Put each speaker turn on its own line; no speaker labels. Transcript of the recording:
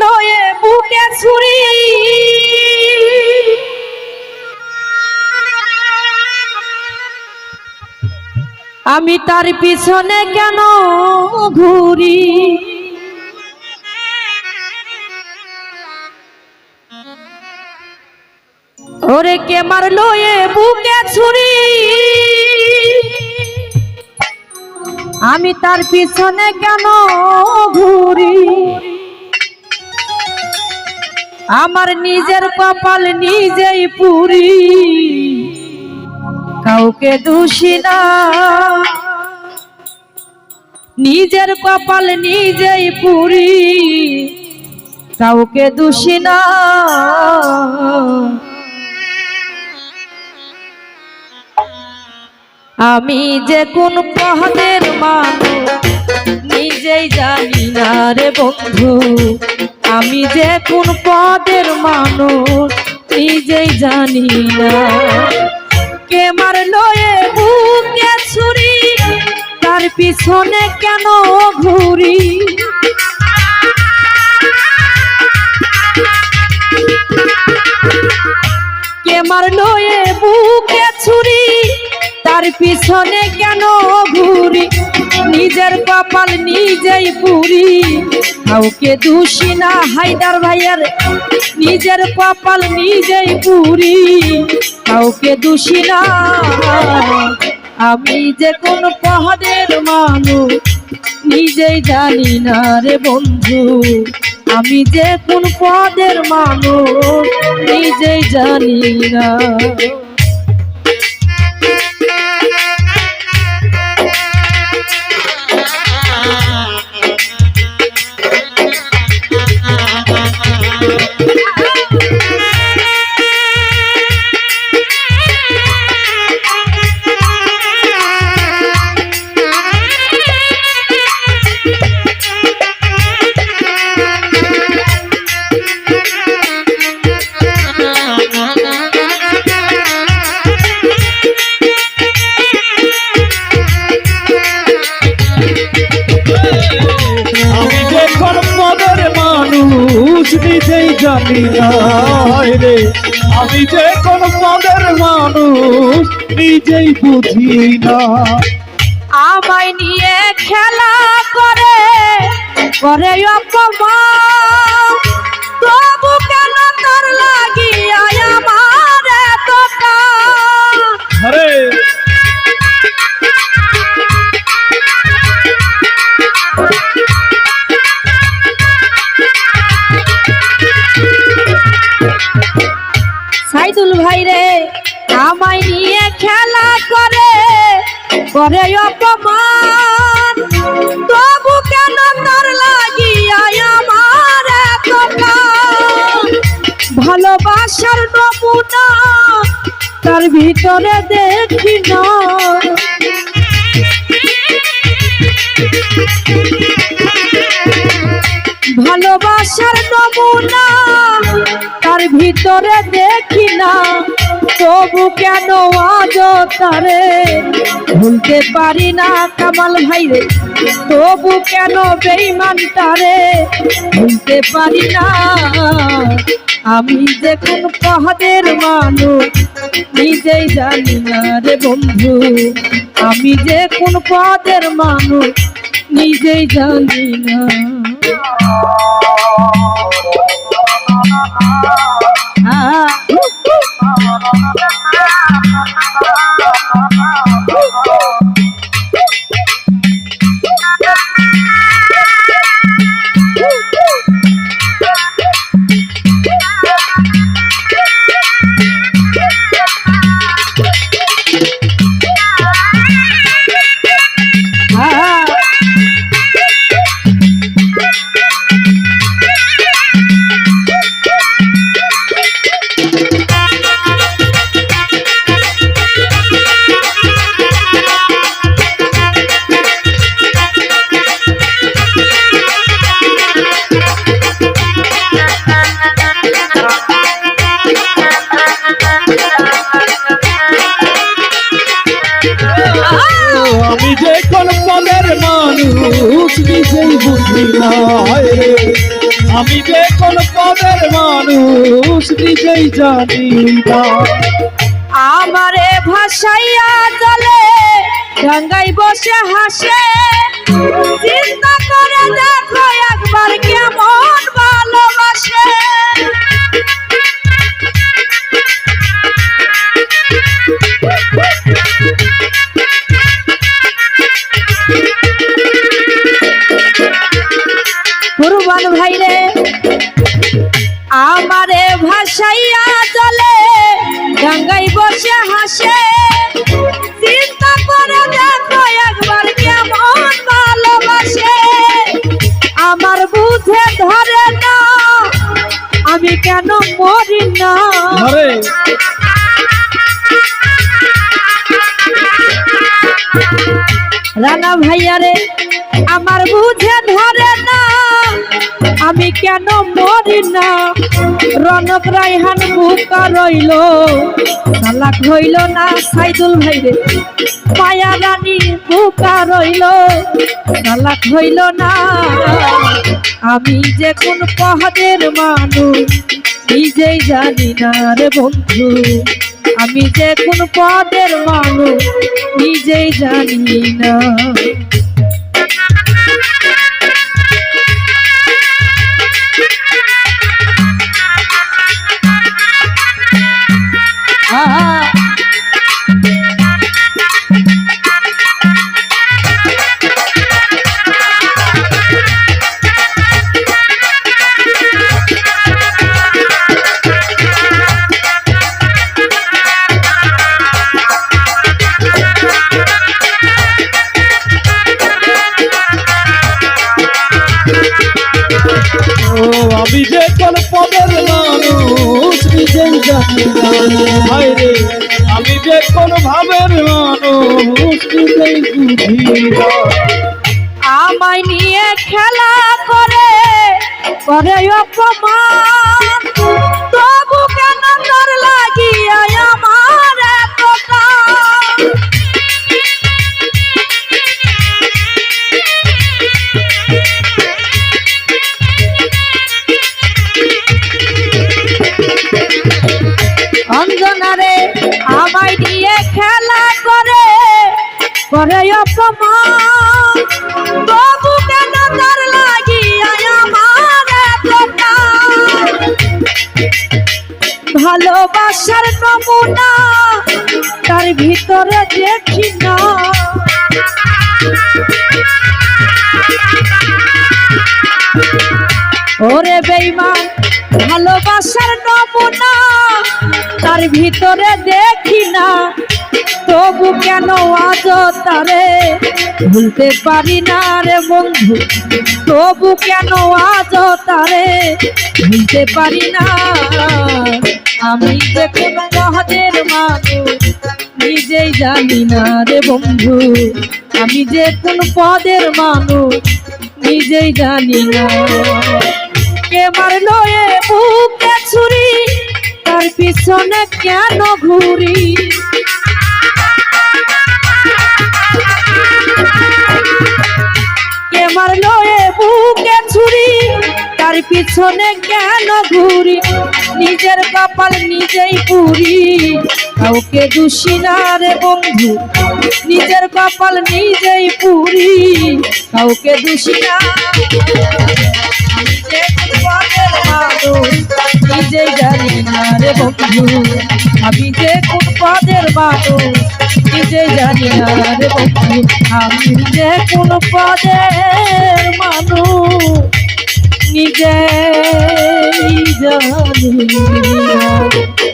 লয়ে বুকে ছুরি। আমি তার পিছনে কেন ঘুরি? ওরে কে মারলো এ বুকে ছুরি? আমি তার পিছনে কেন ঘুরি? আমার নিজের কপাল নিজেই পুরি। কাউকে দোষী না। নিজের কপাল নিজেই পুরি। কাউকে দোষী না। আমি যে কোন পহদের মানুষ, নিজেই জানি না রে বন্ধু। আমি যে কোন পদের মানুষ নিজেই জানি না। কে মারলো এ বুকে ছুরি, তার পিছনে কেন ঘুরি? কে মারলো এ বুকে ছুরি, তার পিছনে কেন ঘুরি? নিজের কপাল নিজেই পুরি কাউকে দোষী না, হায়দার ভাইয়ার নিজের কপাল নিজেই পুরি কাউকে দোষী না, আমি যে কোন পহাদের মানুষ, নিজেই জানি না রে বন্ধু। আমি যে কোন পদের মানুষ, নিজেই জানি না।
জানি রে। আমি যে কোন পদের মানুষ, নিজেই বুঝি না।
আমায় নিয়ে খেলা করে করে অপমান। তবু কেন তোর লাগিয়া আমায় নিয়ে খেলা করে করে অপমান। তবু কেন তোর লাগিয়া আমার ভালোবাসার নমুনা তার ভিতরে দেখি না। ভালোবাসার নমুনা, তার ভিতরে দেখি না। তবু কেন আজ তারে ভুলতে পারি না? কামাল ভাই রে তবু কেন বেইমান তারে ভুলতে পারি না? আমি যে কোন মানুষ নিজেই জানি না রে বন্ধু। আমি যে কোন পদের মানুষ নিজেই জানি না। আ, আমি
যে কোন পদের মানুষ, নিজেই জানি না।
আমারে ভাষাইয়া চলে ডাঙ্গাই বসে হাসে। চিন্তা করে দেখো একবার কেমন আমারে ভাসাইয়া চলে গঙ্গাই বসে হাসে। চিন্তা করে দেখো একবার কেমন ভালোবাসে। আমার বুঝে ধরে না আমি কেন মরি না। রানা ভাইয়ারে আমার বুঝে ধরে না আমি কেন মরি না? রনক রাইহান বুকা রইল। তালাক হইল না সাইদুল ভাইরে মায়া রানী বুকা রইল। তালাক হইল না। আমি যে কোন পহাদের মানুষ, নিজেই জানি না রে বন্ধু। আমি যে কোন পদের মানুষ, নিজেই জানি না।
হা আমি যে কোন পদের মানুষ নিজেই জানি। রে, আমি যে কোন ভাবের মানুষ, নিজেই বুঝি
আমায় নিয়ে খেলা করে করে অপমান। অঞ্জনারে আমায় দিয়ে খেলা করে। করে অপমান। তবু আমার ভালোবাসার নমুনা তার ভিতরে দেখি না। ওরে বেইমান, ভালোবাসার নমুনা, তার ভিতরে দেখি না। তবু কেন আজ তারে ভুলতে পারি না রে বন্ধু? তবু কেন আজ তারে ভুলতে পারি না? আমি যে মহাদের মানুষ, নিজেই জানি না রে বন্ধু। আমি যে কোন পদের মানুষ, নিজেই জানি না। কে মারলো এ বুকে ছুরি, তার পিছনে কেন ঘুরি? কে মারলো এ বুকে ছুরি, তার পিছনে কেন ঘুরি? নিজের কপাল নিজেই পুরি। কাউকে দোষী না রে বন্ধু, নিজের কপাল নিজেই পুরি। কাউকে দোষী না। যে মানুষ নিজেই জানি না রে বন্ধু। আমি যে কোন পদের মানুষ নিজেই জানি না রে বন্ধু। আমি যে কোন পদের মানুষ নিজে জানি না।